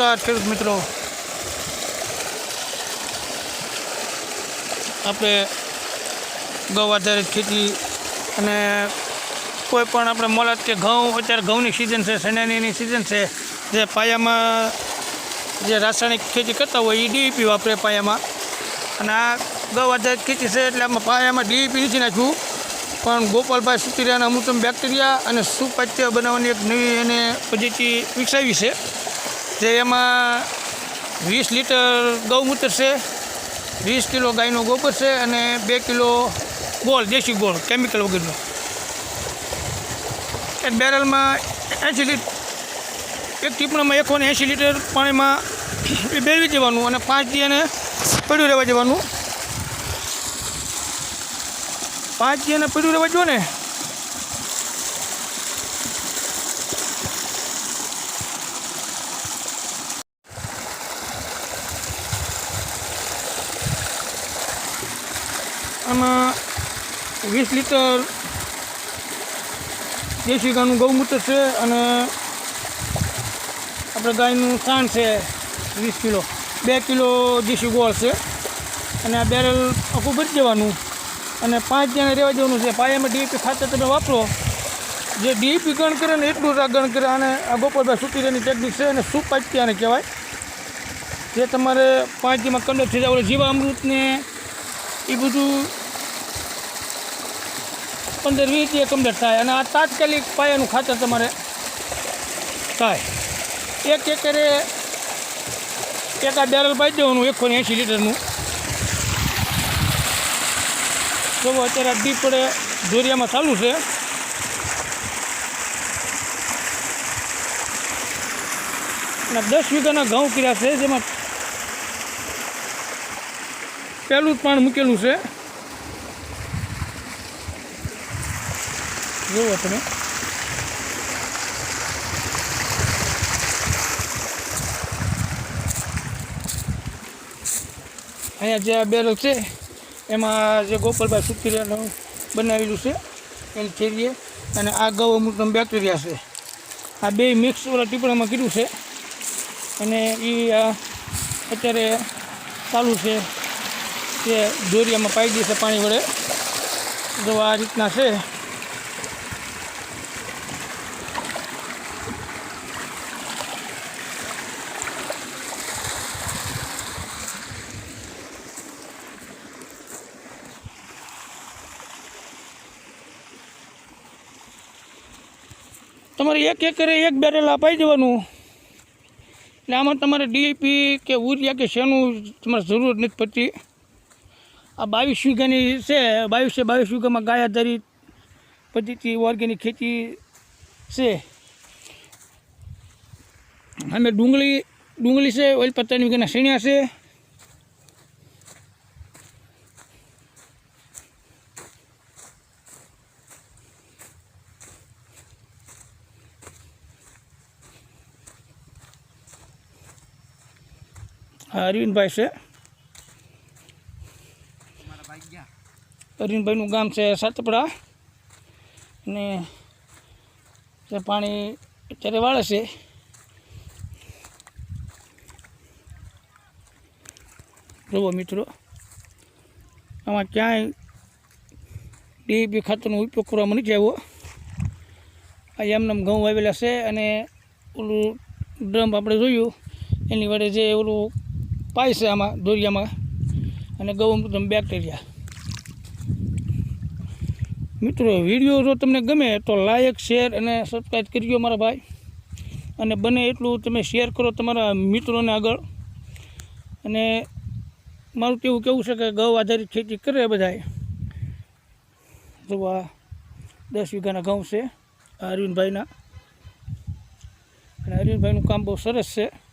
નમસ્કાર, ખેડૂત મિત્રો. આપણે ગૌ આધારિત ખેતી અને કોઈ પણ આપણે મોલત કે ઘઉં, અત્યારે ઘઉંની સિઝન છે સણાની સિઝન છે, જે પાયામાં જે રાસાયણિક ખેતી કરતા હોય, એ ડીઈપી વાપરે પાયામાં. અને આ ગૌ આધારિત ખેતી છે, એટલે આમાં પાયામાં ડીઈપી નથી નાખ્યું. પણ ગોપાલભાઈ સુતિરિયાના અમૃતમ બેક્ટેરિયા અને સુપાચ્ય બનાવવાની એક નવી એને પદ્ધતિ વિકસાવી છે. જે એમાં વીસ લીટર ગૌમૂત્ર છે, વીસ કિલો ગાયનો ગોબર છે અને બે કિલો ગોળ દેશી ગોળ કેમિકલ વગરનો. એક બેરલમાં એંસી લીટર એક ટીપણામાં એકસો એંસી લીટર પાણીમાં એ બેળવી દેવાનું અને પાંચ દી એને પડ્યું રહેવા દેવાનું. પાંચ દી એને પડ્યું રહેવા જો ને આમાં વીસ લીટર દેશી ગાયનું ગૌમૂત્ર છે અને આપણે ગાયનું સાણ છે વીસ કિલો. બે કિલો દેશી ગોળ છે અને આ બેરલ આખું ભરી દેવાનું. અને પાંચ જણા રહેવા દેવાનું છે. પાયામાં ડીએપી ખાતર તમે વાપરો. જે ડીએપી ગણ કરે ને એટલું જ ગણ કરે. અને આ ગોપાલભાઈ સુતીરેની ટેકનિક છે અને સુપાચ્ય આને કહેવાય. જે તમારે પાંચમાં દીમાં થઈ જાય. જીવામૃતને એ બધું પંદર, વીસ દિવસ કમ્પ્લીટ થાય અને આ તાત્કાલિક પાયાનું ખાતર તમારે થાય. એક એકરે એકાદ બેરલ પાઈ દેવાનું એકસો ને એંસી લીટરનું. જો અત્યારે ડીપ પડે દોરિયામાં ચાલુ છે. અને દસ વીઘાના ઘઉં કર્યા છે, જેમાં પહેલું જ પાણ મૂકેલું છે. જુઓ તમે અહીંયા જે આ બેરલ છે, એમાં જે ગોપાલભાઈ સુખીરિયાનું બનાવેલું છે, એની થેરીએ અને આ ગૌ અમૃતમ બેક્ટેરિયા છે. આ બે મિક્સ ઓલા ટીપણામાં કીધું છે. અને એ અત્યારે ચાલુ છે. તે દોરિયામાં પાઈ દેશે પાણી વડે. જો આ રીતના છે. તમારે એક એકરે એક બેરલ અપાઈ દેવાનું. એટલે આમાં તમારે ડીએપી કે ઉરિયા કે શેનું તમારે જરૂર નથી પડતી. આ બાવીસ વીઘાની છે, બાવીસે બાવીસ વીઘામાં ગાય આધારિત પદ્ધતિ ઓર્ગેનિક ખેતી છે. અમે ડુંગળી ડુંગળી છે, ઓઇલ પત્તાની વીઘાના શેણ્યા છે. આ અરવિંદભાઈ છે. અરવિંદભાઈનું ગામ છે સાતપડા. અને તે પાણી અત્યારે વાળે છે. જુઓ મિત્રો, આમાં ક્યાંય ડીએપી ખાતરનો ઉપયોગ કરવામાં નથી આવ્યો આ એમને ઘઉં વાવેલા છે અને ઓલું ડ્રમ આપણે જોયું, એની વડે જે ઓલું પાય છે આમાં, દોરિયામાં. અને ગૌમૂત્ર બેક્ટેરિયા મિત્રો વીડિયો જો તમને ગમે તો લાયક શેર અને સબસ્ક્રાઈબ કરજો મારા ભાઈ. અને બને એટલું તમે શેર કરો તમારા મિત્રોને આગળ. અને મારું કેવું કેવું છે કે ગૌ આધારિત ખેતી કરે બધાય જો આ દસ વીઘાના ઘઉં છે અરવિંદભાઈના. અને અરવિંદભાઈનું કામ બહુ સરસ છે.